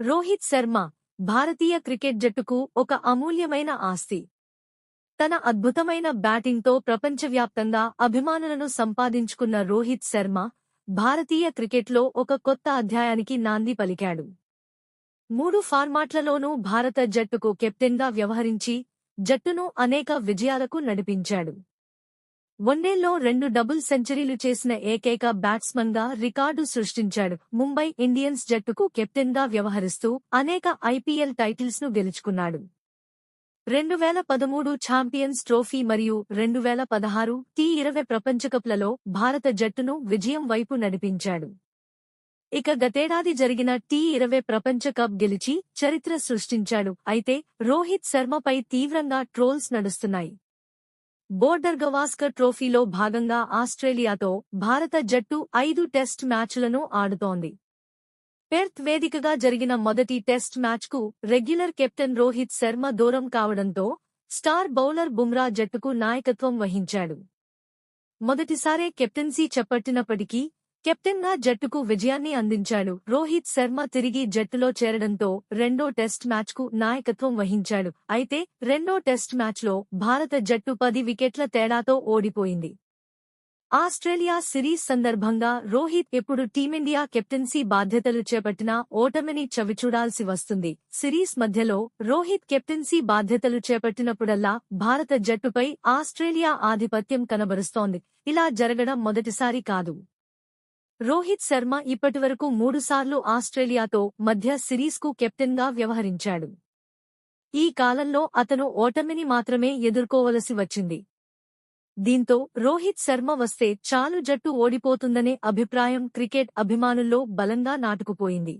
రోహిత్ శర్మ భారతీయ cricket జట్టుకు ఒక అమూల్యమైన ఆస్తి. తన అద్భుతమైన బ్యాటింగ్తో ప్రపంచవ్యాప్తంగా అభిమానులను సంపాదించుకున్న రోహిత్ శర్మ భారతీయ క్రికెట్లో ఒక కొత్త అధ్యాయానికి నాంది పలికాడు. మూడు ఫార్మాట్లలోనూ భారత జట్టుకు కెప్టెన్గా వ్యవహరించి జట్టును అనేక విజయాలకు నడిపించాడు. వన్డేల్లో రెండు డబుల్ సెంచరీలు చేసిన ఏకైక బ్యాట్స్మన్గా రికార్డు సృష్టించాడు. ముంబై ఇండియన్స్ జట్టుకు కెప్టెన్గా వ్యవహరిస్తూ అనేక ఐపీఎల్ టైటిల్స్ను గెలుచుకున్నాడు. రెండు వేల పదమూడు ఛాంపియన్స్ ట్రోఫీ మరియు రెండు వేల పదహారు టీ ఇరవై ప్రపంచకప్లలో భారత జట్టును విజయం వైపు నడిపించాడు. ఇక గతేడాది జరిగిన టీ ఇరవై ప్రపంచ కప్ గెలిచి చరిత్ర సృష్టించాడు. అయితే రోహిత్ శర్మపై తీవ్రంగా ట్రోల్స్ నడుస్తున్నాయి. బోర్డర్ గవాస్కర్ ట్రోఫీలో భాగంగా ఆస్ట్రేలియాతో భారత జట్టు ఐదు టెస్ట్ మ్యాచ్లను ఆడుతోంది. పెర్త్ వేదికగా జరిగిన మొదటి టెస్ట్ మ్యాచ్కు రెగ్యులర్ కెప్టెన్ రోహిత్ శర్మ దూరం కావడంతో స్టార్ బౌలర్ బుమ్రా జట్టుకు నాయకత్వం వహించాడు. మొదటిసారే కెప్టెన్సీ చేపట్టినప్పటికీ కెప్టెన్గా జట్టుకు విజయాన్ని అందించాడు. రోహిత్ శర్మ తిరిగి జట్టులో చేరడంతో రెండో టెస్ట్ మ్యాచ్కు నాయకత్వం వహించాడు. అయితే రెండో టెస్ట్ మ్యాచ్లో భారత జట్టు పది వికెట్ల తేడాతో ఓడిపోయింది. ఆస్ట్రేలియా సిరీస్ సందర్భంగా రోహిత్ ఎప్పుడు టీమిండియా కెప్టెన్సీ బాధ్యతలు చేపట్టినా ఓటమిని చవిచూడాల్సి వస్తుంది. సిరీస్ మధ్యలో రోహిత్ కెప్టెన్సీ బాధ్యతలు చేపట్టినప్పుడల్లా భారత జట్టుపై ఆస్ట్రేలియా ఆధిపత్యం కనబరుస్తోంది. ఇలా జరగడం మొదటిసారి కాదు. రోహిత్ శర్మ ఇప్పటివరకు మూడుసార్లు ఆస్ట్రేలియాతో మధ్య సిరీస్కు కెప్టెన్గా వ్యవహరించాడు. ఈ కాలంలో అతను ఓటమిని మాత్రమే ఎదుర్కోవలసి వచ్చింది. దీంతో రోహిత్ శర్మ వస్తే చాలు జట్టు ఓడిపోతుందనే అభిప్రాయం క్రికెట్ అభిమానుల్లో బలంగా నాటుకుపోయింది.